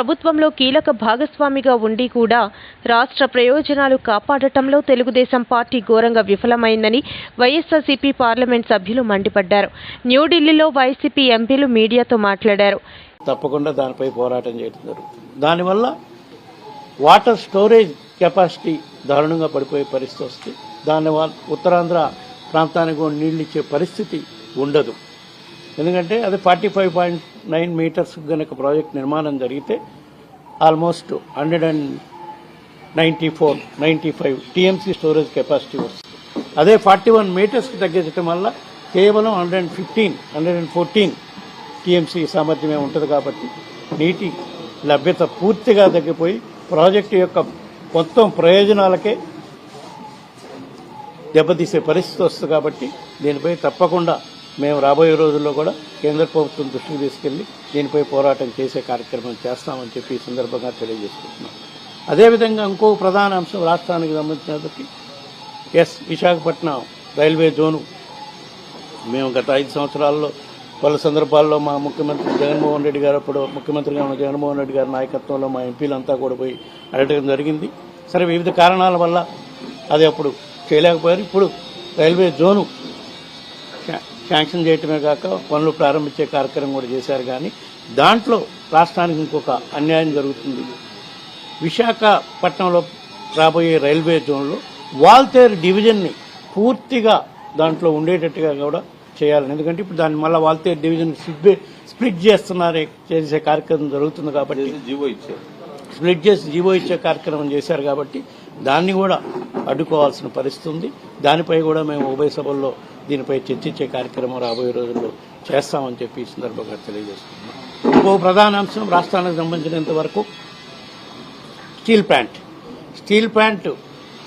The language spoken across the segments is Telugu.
ప్రభుత్వంలో కీలక భాగస్వామిగా ఉండి కూడా రాష్ట్ర ప్రయోజనాలు కాపాడటంలో తెలుగుదేశం పార్టీ ఘోరంగా విఫలమైందని వైఎస్ఆర్సీపీ పార్లమెంట్ సభ్యులు మండిపడ్డారు. న్యూఢిల్లీలో వైసీపీ ఎంపీలు మీడియాతో మాట్లాడారు. తప్పకుండా దానిపై పోరాటం చేయడం జరుగుతుంది. దానివల్ల వాటర్ స్టోరేజ్ కెపాసిటీ దారుణంగా పడిపోయే పరిస్థితి వస్తుంది. దానివల్ల ఉత్తరాంధ్ర ప్రాంతానికి నీళ్ళు ఇచ్చే పరిస్థితి ఉండదు. ఎందుకంటే అది forty five point nine meters కనుక ప్రాజెక్ట్ నిర్మాణం జరిగితే almost hundred and ninety four ninety five TMC storage capacity వస్తుంది. అదే ఫార్టీ వన్ మీటర్స్కి తగ్గించడం వల్ల కేవలం hundred and fifteen hundred and fourteen TMC సామర్థ్యమే ఉంటుంది కాబట్టి నీటి లభ్యత పూర్తిగా తగ్గిపోయి ప్రాజెక్టు యొక్క మొత్తం ప్రయోజనాలకే దెబ్బతీసే పరిస్థితి వస్తుంది కాబట్టి దీనిపై తప్పకుండా మేము రాబోయే రోజుల్లో కూడా కేంద్ర ప్రభుత్వం దృష్టికి తీసుకెళ్ళి దీనిపై పోరాటం చేసే కార్యక్రమం చేస్తామని చెప్పి ఈ సందర్భంగా తెలియజేసుకుంటున్నాం. అదేవిధంగా ఇంకో ప్రధాన అంశం రాష్ట్రానికి సంబంధించినప్పటికీ ఎస్ విశాఖపట్నం రైల్వే జోను. మేము గత ఐదు సంవత్సరాల్లో పలు సందర్భాల్లో మా ముఖ్యమంత్రి జగన్మోహన్ రెడ్డి గారు అప్పుడు ముఖ్యమంత్రిగా ఉన్న జగన్మోహన్ రెడ్డి గారి నాయకత్వంలో మా ఎంపీలంతా కూడా పోయి అడగడం జరిగింది. సరే వివిధ కారణాల వల్ల అది అప్పుడు చేయలేకపోయారు. ఇప్పుడు రైల్వే జోను శాంక్షన్ చేయటమే కాక పనులు ప్రారంభించే కార్యక్రమం కూడా చేశారు కానీ దాంట్లో రాష్ట్రానికి ఇంకొక అన్యాయం జరుగుతుంది. విశాఖపట్నంలో రాబోయే రైల్వే జోన్లో వాల్తేరు డివిజన్ని పూర్తిగా దాంట్లో ఉండేటట్టుగా కూడా చేయాలని. ఎందుకంటే ఇప్పుడు దాన్ని మళ్ళీ వాల్తేరు డివిజన్ స్ప్లిట్ స్ప్లిట్ చేస్తున్నారు చేసే కార్యక్రమం జరుగుతుంది కాబట్టి. జీవో ఇచ్చారు. స్ప్లిట్ చేసి జీవో ఇచ్చే కార్యక్రమం చేశారు కాబట్టి దాన్ని కూడా అడ్డుకోవాల్సిన పరిస్థితి ఉంది. దానిపై కూడా మేము ఉభయ సభల్లో దీనిపై చర్చించే కార్యక్రమం రాబోయే రోజుల్లో చేస్తామని చెప్పి ఈ సందర్భంగా తెలియజేస్తున్నాం ఇంకో ప్రధాన అంశం రాష్ట్రానికి సంబంధించినంత వరకు స్టీల్ ప్లాంట్. స్టీల్ ప్లాంట్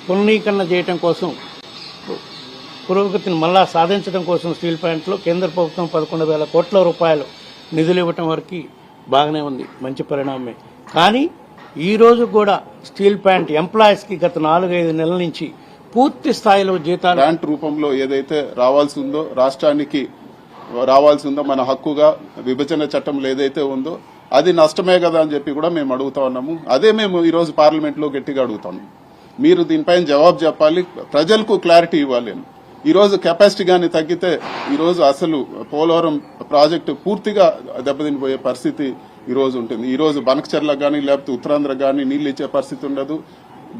పునరీకరణ చేయటం కోసం పురోగతిని మళ్ళా సాధించడం కోసం స్టీల్ ప్లాంట్లో కేంద్ర ప్రభుత్వం పదకొండు వేల కోట్ల రూపాయలు నిధులు ఇవ్వటం వరకు బాగానే ఉంది. మంచి పరిణామమే. కానీ ఈ రోజు కూడా స్టీల్ ప్లాంట్ ఎంప్లాయీస్కి గత నాలుగైదు నెలల నుంచి పూర్తి స్థాయిలో జీతాలు గ్రాంట్ రూపంలో ఏదైతే రావాల్సి ఉందో రాష్ట్రానికి రావాల్సి ఉందో మన హక్కుగా విభజన చట్టంలో ఏదైతే ఉందో అది నష్టమే కదా అని చెప్పి కూడా మేము అడుగుతా ఉన్నాము. అదే మేము ఈరోజు పార్లమెంట్లో గట్టిగా అడుగుతాము మీరు దీనిపైన జవాబు చెప్పాలి ప్రజలకు క్లారిటీ ఇవ్వాలి ఈరోజు కెపాసిటీ గాని తగ్గితే ఈరోజు అసలు పోలవరం ప్రాజెక్టు పూర్తిగా దెబ్బతినిపోయే పరిస్థితి ఈరోజు ఉంటుంది. ఈరోజు రోజు కానీ లేకపోతే ఉత్తరాంధ్ర కానీ నీళ్ళు ఇచ్చే పరిస్థితి ఉండదు.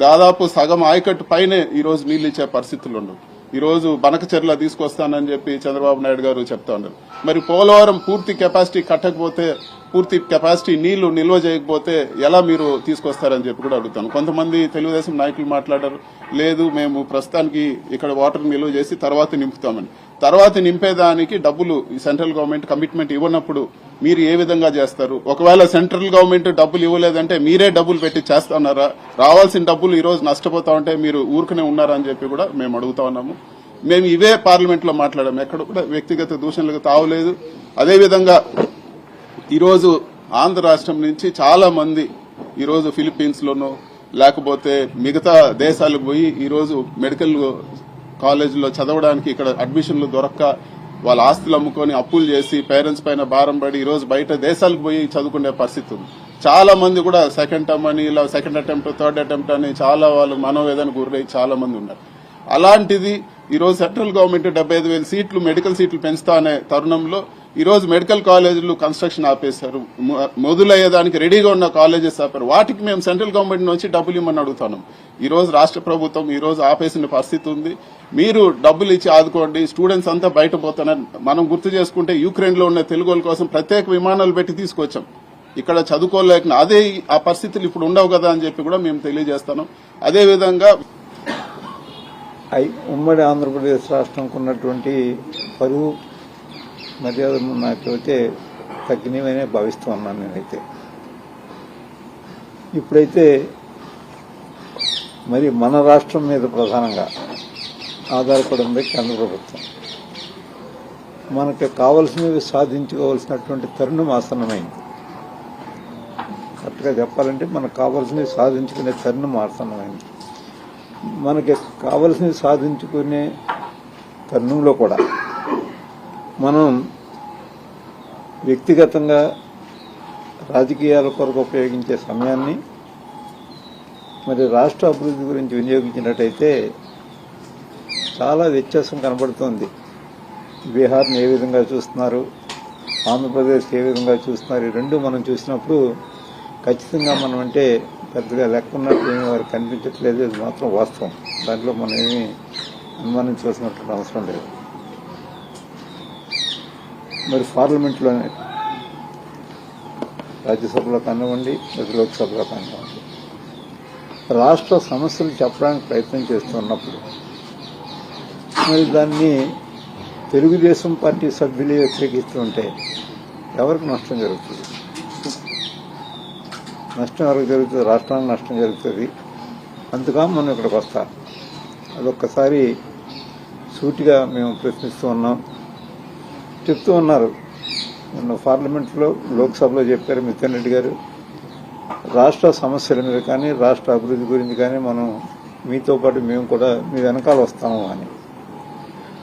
దాదాపు సగం ఆయకట్టు పైనే ఈ రోజు నీళ్ళు ఇచ్చే పరిస్థితులు ఉండవు. ఈరోజు రోజు బనకచెర్ల తీసుకొస్తానని చెప్పి చంద్రబాబు నాయుడు గారు చెప్తా ఉన్నారు. మరి పోలవరం పూర్తి కెపాసిటీ కట్టకపోతే పూర్తి కెపాసిటీ నీళ్ళు నిల్వ చేయకపోతే ఎలా మీరు తీసుకొస్తారని చెప్పి కూడా అడుగుతాను. కొంతమంది తెలుగుదేశం నాయకులు మాట్లాడారు లేదు మేము ప్రస్తుతానికి ఇక్కడ వాటర్ నిల్వ చేసి తర్వాత నింపుతామని. తర్వాత నింపేదానికి డబ్బులు ఈ సెంట్రల్ గవర్నమెంట్ కమిట్మెంట్ ఇవ్వనప్పుడు మీరు ఏ విధంగా చేస్తారు? ఒకవేళ సెంట్రల్ గవర్నమెంట్ డబ్బులు ఇవ్వలేదంటే మీరే డబ్బులు పెట్టి చేస్తున్నారా? రావాల్సిన డబ్బులు ఈ రోజు నష్టపోతా ఉంటే మీరు ఊరుకునే ఉన్నారా అని చెప్పి కూడా మేము అడుగుతా ఉన్నాము. మేము ఇవే పార్లమెంట్లో మాట్లాడాము. ఎక్కడ కూడా వ్యక్తిగత దూషణలకు తావలేదు అదేవిధంగా ఈరోజు ఆంధ్ర రాష్ట్రం నుంచి చాలా మంది ఈరోజు ఫిలిప్పీన్స్ లోనో లేకపోతే మిగతా దేశాలకు పోయి ఈరోజు మెడికల్ కాలేజీలో చదవడానికి ఇక్కడ అడ్మిషన్లు దొరక్క వాళ్ళ ఆస్తులు అమ్ముకొని అప్పులు చేసి పేరెంట్స్ పైన భారం పడి ఈ రోజు బయట దేశాలకు పోయి చదువుకునే పరిస్థితి ఉంది. చాలా మంది కూడా సెకండ్ టర్మ్ అని ఇలా సెకండ్ అటెంప్ట్ థర్డ్ అటెంప్ట్ అని చాలా వాళ్ళు మనోవేదన గురై చాలా మంది ఉన్నారు. అలాంటిది ఈ రోజు సెంట్రల్ గవర్నమెంట్ డెబ్బై ఐదు వేల సీట్లు మెడికల్ సీట్లు పెంచుతా అనే తరుణంలో ఈరోజు మెడికల్ కాలేజీలు కన్స్ట్రక్షన్ ఆపేశారు. మొ- మొదలయ్యేదానికి రెడీగా ఉన్న కాలేజెస్ ఆపారు. వాటికి మేము సెంట్రల్ గవర్నమెంట్ నుంచి డబ్బులు ఇమ్మని అడుగుతున్నాం. ఈరోజు రాష్ట్ర ప్రభుత్వం ఈరోజు ఆపేసిన పరిస్థితి ఉంది. మీరు డబ్బులు ఇచ్చి ఆదుకోండి. స్టూడెంట్స్ అంతా బయట పోతున్నారు. మనం గుర్తు చేసుకుంటే యూక్రెయిన్లో ఉన్న తెలుగు కోసం ప్రత్యేక విమానాలు పెట్టి తీసుకొచ్చాం. ఇక్కడ చదువుకోలేక అదే ఆ పరిస్థితులు ఇప్పుడు ఉండవు కదా అని చెప్పి కూడా మేము తెలియజేస్తాను అదే విధంగా ఐ ఉమ్మడి ఆంధ్రప్రదేశ్ రాష్ట్రంకు ఉన్నటువంటి పరువు మర్యాదలు నాకైతే తగ్గినవనే భావిస్తూ ఉన్నాను నేనైతే. ఇప్పుడైతే మరి మన రాష్ట్రం మీద ప్రధానంగా ఆధారపడి ఉంది కేంద్ర ప్రభుత్వం. మనకు కావలసినవి సాధించుకోవాల్సినటువంటి తరుణం ఆసన్నమైంది. కరెక్ట్గా చెప్పాలంటే మనకు కావాల్సినవి సాధించుకునే తరుణం ఆసన్నమైంది. మనకి కావలసినవి సాధించుకునే తరుణంలో కూడా మనం వ్యక్తిగతంగా రాజకీయాల కొరకు ఉపయోగించే సమయాన్ని మరి రాష్ట్ర అభివృద్ధి గురించి వినియోగించినట్టయితే చాలా వ్యత్యాసం కనబడుతోంది. బీహార్ని ఏ విధంగా చూస్తున్నారు ఆంధ్రప్రదేశ్ ఏ విధంగా చూస్తున్నారు ఈ రెండు మనం చూసినప్పుడు ఖచ్చితంగా మనం అంటే పెద్దగా లెక్క ఉన్నట్టు ఏమి వారు కనిపించట్లేదు. అది మాత్రం వాస్తవం. దాంట్లో మనం ఏమీ అనుమానించవలసినటువంటి అవసరం లేదు. మరి పార్లమెంట్లోనే రాజ్యసభలో కానివ్వండి మరి లోక్సభలో కానివ్వండి రాష్ట్ర సమస్యలు చెప్పడానికి ప్రయత్నం చేస్తున్నప్పుడు మరి దాన్ని తెలుగుదేశం పార్టీ సభ్యులు వ్యతిరేకిస్తుంటే ఎవరికి నష్టం జరుగుతుంది? నష్టం ఎవరికి జరుగుతుంది? రాష్ట్రానికి నష్టం జరుగుతుంది. అందుకా మనం ఇక్కడికి వస్తాం. అదొక్కసారి సూటిగా మేము ప్రశ్నిస్తూ ఉన్నాం. చెప్తూ ఉన్నారు. నిన్న పార్లమెంట్లో లోక్సభలో చెప్పారు మిథున్ రెడ్డి గారు. రాష్ట్ర సమస్యల మీద కానీ రాష్ట్ర అభివృద్ధి గురించి కానీ మనం మీతో పాటు మేము కూడా మీ వెనకాల వస్తాము అని.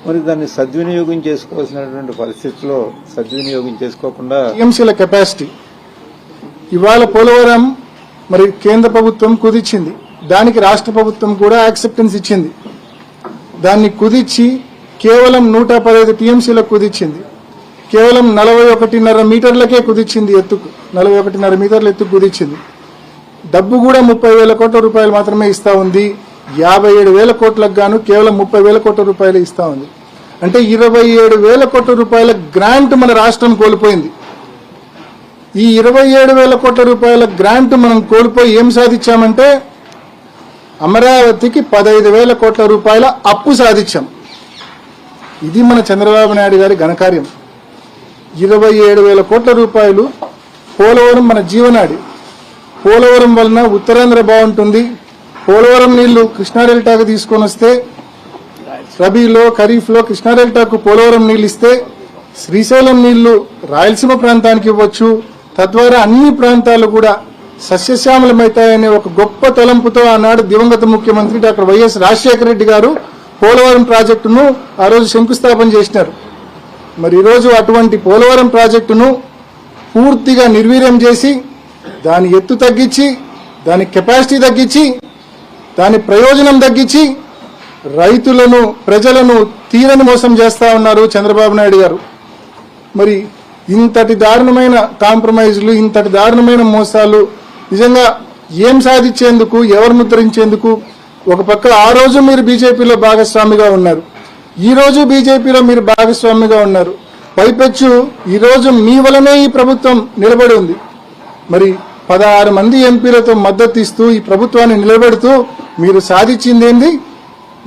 మరి దాన్ని సద్వినియోగం చేసుకోవాల్సినటువంటి పరిస్థితిలో సద్వినియోగం చేసుకోకుండా టీఎంసీల కెపాసిటీ. ఇవాళ పోలవరం మరి కేంద్ర ప్రభుత్వం కుదిచ్చింది దానికి రాష్ట్ర ప్రభుత్వం కూడా యాక్సెప్టెన్స్ ఇచ్చింది. దాన్ని కుదిచ్చి కేవలం నూట పదహైదు టీఎంసీలకు కుదిచ్చింది కేవలం నలభై ఒకటిన్నర మీటర్లకే కుదిచ్చింది ఎత్తుకు. నలభై ఒకటిన్నర మీటర్ల ఎత్తుకు కుదిచ్చింది డబ్బు కూడా ముప్పై వేల కోట్ల రూపాయలు మాత్రమే ఇస్తా ఉంది. యాభై ఏడు వేల కోట్లకు గాను కేవలం ముప్పై వేల కోట్ల రూపాయలు ఇస్తా ఉంది. అంటే ఇరవై ఏడు వేల కోట్ల రూపాయల గ్రాంట్ మన రాష్ట్రం కోల్పోయింది. ఈ ఇరవై ఏడు వేల కోట్ల రూపాయల గ్రాంట్ మనం కోల్పోయి ఏం సాధించామంటే అమరావతికి పదహైదు వేల కోట్ల రూపాయల అప్పు సాధించాం. ఇది మన చంద్రబాబు నాయుడు గారి ఘనకార్యం. ఇరవై ఏడు వేల కోట్ల రూపాయలు పోలవరం మన జీవనాడి. పోలవరం వలన ఉత్తరాంధ్ర బాగుంటుంది. పోలవరం నీళ్ళు కృష్ణాడెల్టాకు తీసుకొని వస్తే రబీలో ఖరీఫ్లో కృష్ణాడెల్టాకు పోలవరం నీళ్ళు ఇస్తే శ్రీశైలం నీళ్ళు రాయలసీమ ప్రాంతానికి ఇవ్వచ్చు. తద్వారా అన్ని ప్రాంతాలు కూడా సస్యశ్యామలమవుతాయనే ఒక గొప్ప తలంపుతో ఆనాడు దివంగత ముఖ్యమంత్రి డాక్టర్ వైఎస్ రాజశేఖర రెడ్డి గారు పోలవరం ప్రాజెక్టును ఆ రోజు శంకుస్థాపన చేసినారు. మరి ఈరోజు అటువంటి పోలవరం ప్రాజెక్టును పూర్తిగా నిర్వీర్యం చేసి దాని ఎత్తు తగ్గించి దాని కెపాసిటీ తగ్గించి దాని ప్రయోజనం తగ్గించి రైతులను ప్రజలను తీరని మోసం చేస్తా ఉన్నారు చంద్రబాబు నాయుడు గారు. మరి ఇంతటి దారుణమైన కాంప్రమైజ్లు ఇంతటి దారుణమైన మోసాలు నిజంగా ఏం సాధించేందుకు ఎవరు ముద్రించేందుకు ఒక పక్క ఆ రోజు మీరు బీజేపీలో భాగస్వామిగా ఉన్నారు. ఈ రోజు బీజేపీలో మీరు భాగస్వామిగా ఉన్నారు. పైపెచ్చు ఈరోజు మీ వలనే ఈ ప్రభుత్వం నిలబడి ఉంది. మరి పదహారు మంది ఎంపీలతో మద్దతు ఇస్తూ ఈ ప్రభుత్వాన్ని నిలబెడుతూ మీరు సాధించింది ఏంది?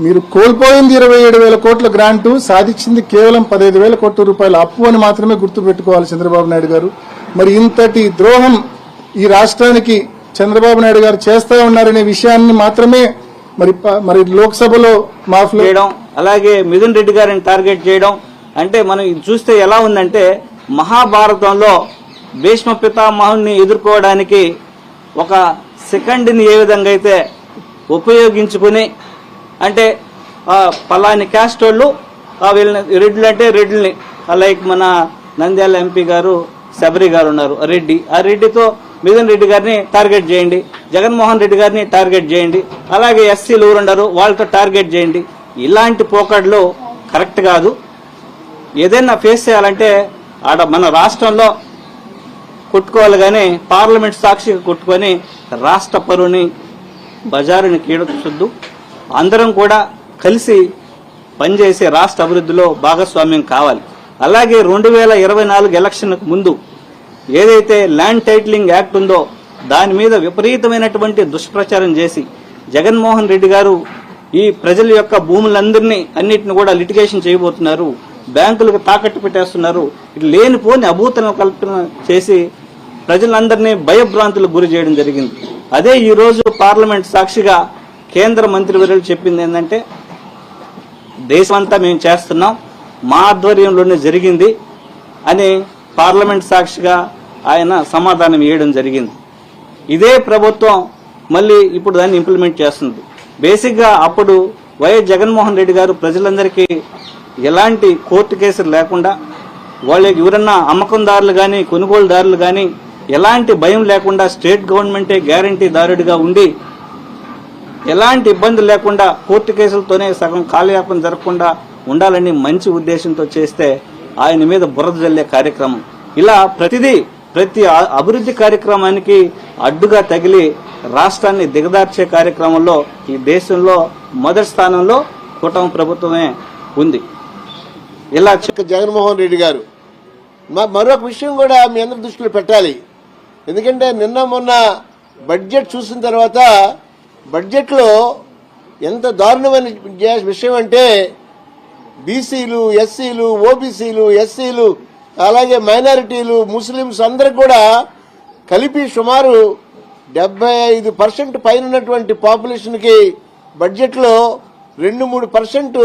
మీరు కోల్పోయింది ఇరవై ఏడు వేల కోట్ల గ్రాంటు సాధించింది కేవలం పదహైదు వేల కోట్ల రూపాయల అప్పు అని మాత్రమే గుర్తుపెట్టుకోవాలి చంద్రబాబు నాయుడు గారు. మరి ఇంతటి ద్రోహం ఈ రాష్ట్రానికి చంద్రబాబు నాయుడు గారు చేస్తా ఉన్నారనే విషయాన్ని మాత్రమే మరి మరి లోక్సభలో మాఫ్ చేయడం అలాగే మిథున్ రెడ్డి గారిని టార్గెట్ చేయడం అంటే మనం చూస్తే ఎలా ఉందంటే మహాభారతంలో భీష్మ పితామహుని ఎదుర్కోవడానికి ఒక సెకండ్ని ఏ విధంగా అయితే ఉపయోగించుకుని అంటే ఆ, పలాని క్యాస్ట్ వాళ్ళు వీళ్ళని రెడ్లు అంటే రెడ్లని లైక్ మన నంద్యాల ఎంపీ గారు శబరి గారు ఉన్నారు రెడ్డి. ఆ రెడ్డితో మిథున్ రెడ్డి గారిని టార్గెట్ చేయండి జగన్మోహన్ రెడ్డి గారిని టార్గెట్ చేయండి అలాగే ఎస్సీలు ఊరుండరు వాళ్ళతో టార్గెట్ చేయండి. ఇలాంటి పోకడ్లు కరెక్ట్ కాదు. ఏదైనా ఫేస్ చేయాలంటే ఆడ మన రాష్ట్రంలో కొట్టుకోవాలి కానీ పార్లమెంట్ సాక్షిగా కొట్టుకొని రాష్ట్ర పరువుని బజారుని కీడొద్దు అందరం కూడా కలిసి పనిచేసే రాష్ట్ర అభివృద్ధిలో భాగస్వామ్యం కావాలి. అలాగే రెండు వేల ఇరవై నాలుగు ఎలక్షన్కు ముందు ఏదైతే ల్యాండ్ టైటిలింగ్ యాక్ట్ ఉందో దాని మీద విపరీతమైనటువంటి దుష్ప్రచారం చేసి జగన్మోహన్ రెడ్డి గారు ఈ ప్రజల యొక్క భూములందరినీ అన్నిటిని కూడా లిటిగేషన్ చేయబోతున్నారు. బ్యాంకులకు తాకట్టు పెట్టేస్తున్నారు. ఇటు లేనిపోని అభూతలను కల్పన చేసి ప్రజలందరినీ భయభ్రాంతులకు గురి చేయడం జరిగింది. అదే ఈరోజు పార్లమెంట్ సాక్షిగా కేంద్ర మంత్రివర్యులు చెప్పింది ఏంటంటే దేశమంతా మేము చేస్తున్నాం మా ఆధ్వర్యంలోనే జరిగింది అని పార్లమెంట్ సాక్షిగా ఆయన సమాధానం ఇవ్వడం జరిగింది. ఇదే ప్రభుత్వం మళ్ళీ ఇప్పుడు దాన్ని ఇంప్లిమెంట్ చేస్తుంది. బేసిక్గా అప్పుడు వైఎస్ జగన్మోహన్ రెడ్డి గారు ప్రజలందరికీ ఎలాంటి కోర్టు కేసులు లేకుండా వాళ్ళకి ఎవరన్నా అమ్మకందారులు కానీ కొనుగోలుదారులు కానీ ఎలాంటి భయం లేకుండా స్టేట్ గవర్నమెంటే గ్యారంటీదారుడిగా ఉండి ఎలాంటి ఇబ్బంది లేకుండా కోర్టు కేసులతోనే సగం కాలయాపన జరగకుండా ఉండాలని మంచి ఉద్దేశంతో చేస్తే ఆయన మీద బురద జల్లే కార్యక్రమం. ఇలా ప్రతిదీ ప్రతి అభివృద్ధి కార్యక్రమానికి అడ్డుగా తగిలి రాష్ట్రాన్ని దిగదార్చే కార్యక్రమంలో ఈ దేశంలో మొదటి స్థానంలో కూటమి ప్రభుత్వమే ఉంది. ఇలా జగన్మోహన్ రెడ్డి గారు. మరొక విషయం కూడా మీ అందరి దృష్టిలో పెట్టాలి. ఎందుకంటే నిన్న మొన్న బడ్జెట్ చూసిన తర్వాత బడ్జెట్లో ఎంత దారుణమైన విషయం అంటే బీసీలు ఎస్సీలు ఓబీసీలు ఎస్సీలు అలాగే మైనారిటీలు ముస్లిమ్స్ అందరు కూడా కలిపి సుమారు డెబ్బై ఐదు పర్సెంట్ పైన ఉన్నటువంటి పాపులేషన్కి బడ్జెట్లో రెండు మూడు పర్సెంట్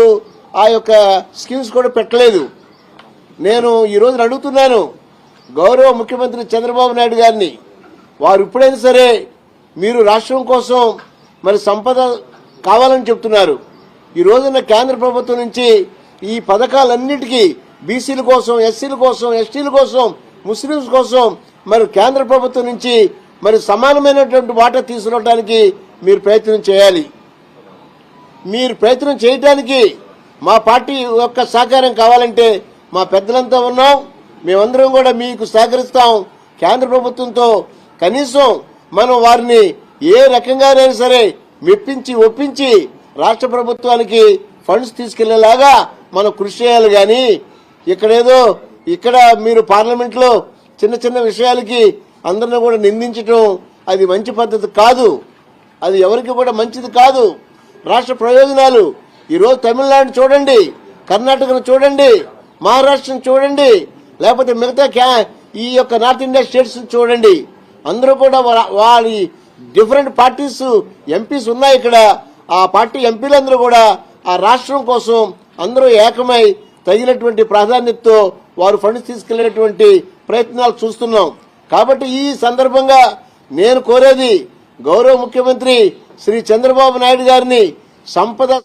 ఆ యొక్క స్కీమ్స్ కూడా పెట్టలేదు. నేను ఈ రోజున అడుగుతున్నాను గౌరవ ముఖ్యమంత్రి చంద్రబాబు నాయుడు గారిని వారు ఇప్పుడైనా సరే మీరు రాష్ట్రం కోసం మరి సంపద కావాలని చెప్తున్నారు. ఈ రోజున కేంద్ర ప్రభుత్వం నుంచి ఈ పథకాలన్నిటికీ బీసీల కోసం ఎస్సీల కోసం ఎస్టీల కోసం ముస్లింస్ కోసం మరి కేంద్ర ప్రభుత్వం నుంచి మరి సమానమైనటువంటి వాటా తీసుకురావడానికి మీరు ప్రయత్నం చేయాలి. మీరు ప్రయత్నం చేయటానికి మా పార్టీ యొక్క సహకారం కావాలంటే మా పెద్దలంతా ఉన్నాం. మేమందరం కూడా మీకు సహకరిస్తాం. కేంద్ర ప్రభుత్వంతో కనీసం మనం వారిని ఏ రకంగానైనా సరే మెప్పించి ఒప్పించి రాష్ట్ర ప్రభుత్వానికి ఫండ్స్ తీసుకెళ్ళేలాగా మనం కృషి చేయాలి కానీ ఇక్కడేదో ఇక్కడ మీరు పార్లమెంట్లో చిన్న చిన్న విషయాలకి అందరిని కూడా నిందించటం అది మంచి పద్ధతి కాదు. అది ఎవరికి కూడా మంచిది కాదు. రాష్ట్ర ప్రయోజనాలు. ఈరోజు తమిళనాడు చూడండి కర్ణాటకను చూడండి మహారాష్ట్రను చూడండి లేకపోతే మిగతా క్యా ఈ యొక్క నార్త్ ఇండియా స్టేట్స్ చూడండి. అందరూ కూడా వారి డిఫరెంట్ పార్టీస్ ఎంపీస్ ఉన్నాయి ఇక్కడ. ఆ పార్టీ ఎంపీలందరూ కూడా ఆ రాష్ట్రం కోసం అందరూ ఏకమై తగినటువంటి ప్రాధాన్యతతో వారు ఫండ్స్ తీసుకెళ్ళేటువంటి ప్రయత్నాలు చూస్తున్నాం. కాబట్టి ఈ సందర్భంగా నేను కోరేది గౌరవ ముఖ్యమంత్రి శ్రీ చంద్రబాబు నాయుడు గారిని సంపద